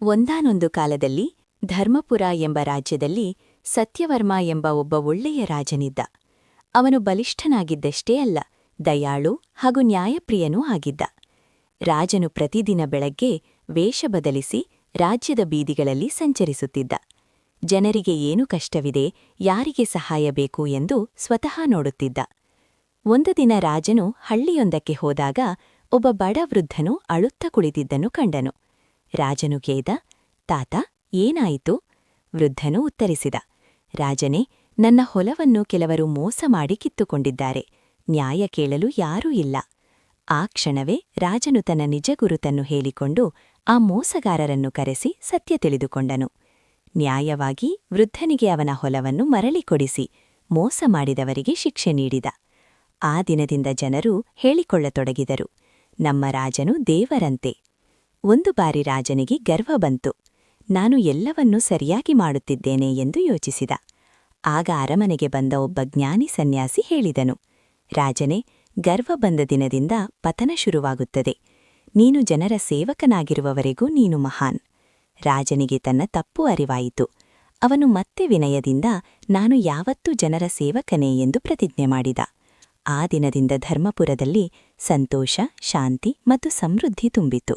ಒಂದಾನೊಂದು ಕಾಲದಲ್ಲಿ ಧರ್ಮಪುರ ಎಂಬ ರಾಜ್ಯದಲ್ಲಿ ಸತ್ಯವರ್ಮ ಎಂಬ ಒಬ್ಬ ಒಳ್ಳೆಯ ರಾಜನಿದ್ದ. ಅವನು ಬಲಿಷ್ಠನಾಗಿದ್ದಷ್ಟೇ ಅಲ್ಲ, ದಯಾಳು ಹಾಗೂ ನ್ಯಾಯಪ್ರಿಯನೂ ಆಗಿದ್ದ. ರಾಜನು ಪ್ರತಿದಿನ ಬೆಳಗ್ಗೆ ವೇಷ ಬದಲಿಸಿ ರಾಜ್ಯದ ಬೀದಿಗಳಲ್ಲಿ ಸಂಚರಿಸುತ್ತಿದ್ದ. ಜನರಿಗೆ ಏನು ಕಷ್ಟವಿದೆ, ಯಾರಿಗೆ ಸಹಾಯ ಬೇಕು ಎಂದು ಸ್ವತಃ ನೋಡುತ್ತಿದ್ದ. ಒಂದು ದಿನ ರಾಜನು ಹಳ್ಳಿಯೊಂದಕ್ಕೆ ಹೋದಾಗ ಒಬ್ಬ ಬಡ ವೃದ್ಧನು ಅಳುತ್ತ ಕುಳಿತಿದ್ದನ್ನು ಕಂಡನು. ರಾಜನು ಕೇದ ತಾತ, ಏನಾಯಿತು? ವೃದ್ಧನು ಉತ್ತರಿಸಿದ, ರಾಜನೇ, ನನ್ನ ಹೊಲವನ್ನು ಕೆಲವರು ಮೋಸ ಮಾಡಿ ಕಿತ್ತುಕೊಂಡಿದ್ದಾರೆ. ನ್ಯಾಯ ಕೇಳಲು ಯಾರೂ ಇಲ್ಲ. ಆ ಕ್ಷಣವೇ ರಾಜನು ತನ್ನ ನಿಜ ಗುರುತನ್ನು ಹೇಳಿಕೊಂಡು ಆ ಮೋಸಗಾರರನ್ನು ಕರೆಸಿ ಸತ್ಯ ತಿಳಿದುಕೊಂಡನು. ನ್ಯಾಯವಾಗಿ ವೃದ್ಧನಿಗೆ ಅವನ ಹೊಲವನ್ನು ಮರಳಿ ಕೊಡಿಸಿ, ಮೋಸ ಮಾಡಿದವರಿಗೆ ಶಿಕ್ಷೆ ನೀಡಿದ. ಆ ದಿನದಿಂದ ಜನರು ಹೇಳಿಕೊಳ್ಳತೊಡಗಿದರು. ನಮ್ಮ ರಾಜನು ದೇವರಂತೆ. ಒಂದು ಬಾರಿ ರಾಜನಿಗೆ ಗರ್ವ ಬಂತು. ನಾನು ಎಲ್ಲವನ್ನೂ ಸರಿಯಾಗಿ ಮಾಡುತ್ತಿದ್ದೇನೆ ಎಂದು ಯೋಚಿಸಿದ. ಆಗ ಅರಮನೆಗೆ ಬಂದ ಒಬ್ಬ ಜ್ಞಾನಿ ಸನ್ಯಾಸಿ ಹೇಳಿದನು, ರಾಜನೇ, ಗರ್ವ ಬಂದ ದಿನದಿಂದ ಪತನ ಶುರುವಾಗುತ್ತದೆ. ನೀನು ಜನರ ಸೇವಕನಾಗಿರುವವರೆಗೂ ನೀನು ಮಹಾನ್. ರಾಜನಿಗೆ ತನ್ನ ತಪ್ಪು ಅರಿವಾಯಿತು. ಅವನು ಮತ್ತೆ ವಿನಯದಿಂದ, ನಾನು ಯಾವತ್ತೂ ಜನರ ಸೇವಕನೇ ಎಂದು ಪ್ರತಿಜ್ಞೆ ಮಾಡಿದ. ಆ ದಿನದಿಂದ ಧರ್ಮಪುರದಲ್ಲಿ ಸಂತೋಷ, ಶಾಂತಿ ಮತ್ತು ಸಮೃದ್ಧಿ ತುಂಬಿತು.